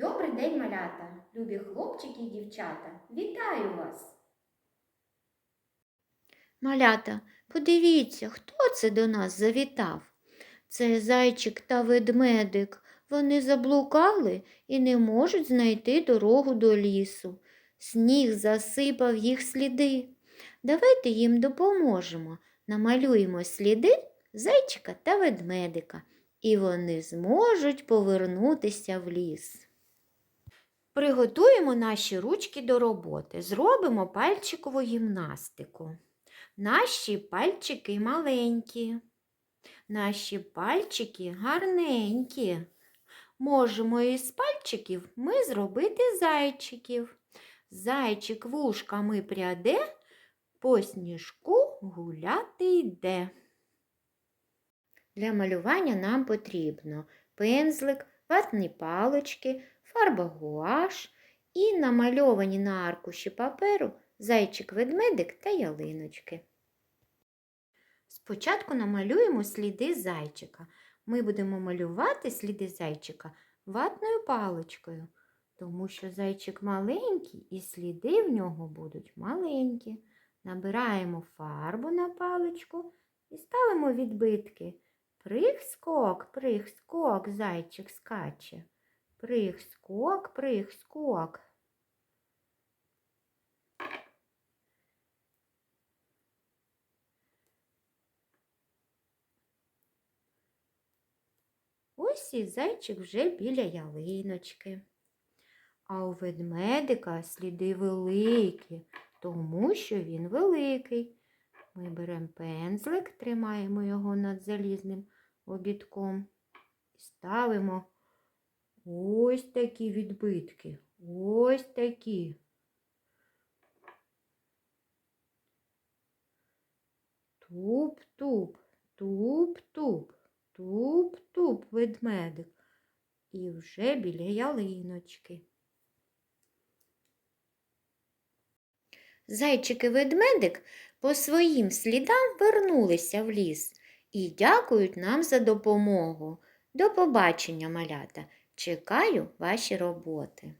Добрий день, малята, любі хлопчики і дівчата. Вітаю вас! Малята, подивіться, хто це до нас завітав? Це зайчик та ведмедик. Вони заблукали і не можуть знайти дорогу до лісу. Сніг засипав їх сліди. Давайте їм допоможемо. Намалюємо сліди зайчика та ведмедика, і вони зможуть повернутися в ліс. Приготуємо наші ручки до роботи. Зробимо пальчикову гімнастику. Наші пальчики маленькі, наші пальчики гарненькі. Можемо із пальчиків ми зробити зайчиків. Зайчик вушками пряде, по сніжку гуляти йде. Для малювання нам потрібно пензлик, ватні палочки, фарба гуаш і намальовані на аркуші паперу зайчик-ведмедик та ялиночки. Спочатку намалюємо сліди зайчика. Ми будемо малювати сліди зайчика ватною паличкою, тому що зайчик маленький і сліди в нього будуть маленькі. Набираємо фарбу на паличку і ставимо відбитки. Прих-скок, прих-скок, зайчик скаче. Прих-скок, прих-скок. Ось і зайчик вже біля ялиночки. А у ведмедика сліди великі, тому що він великий. Ми беремо пензлик, тримаємо його над залізним обідком і ставимо ось такі відбитки. Ось такі. Туп-туп, туп-туп, туп-туп ведмедик. І вже біля ялиночки. Зайчик і ведмедик по своїм слідам вернулися в ліс і дякують нам за допомогу. До побачення, малята! Чекаю ваші роботи.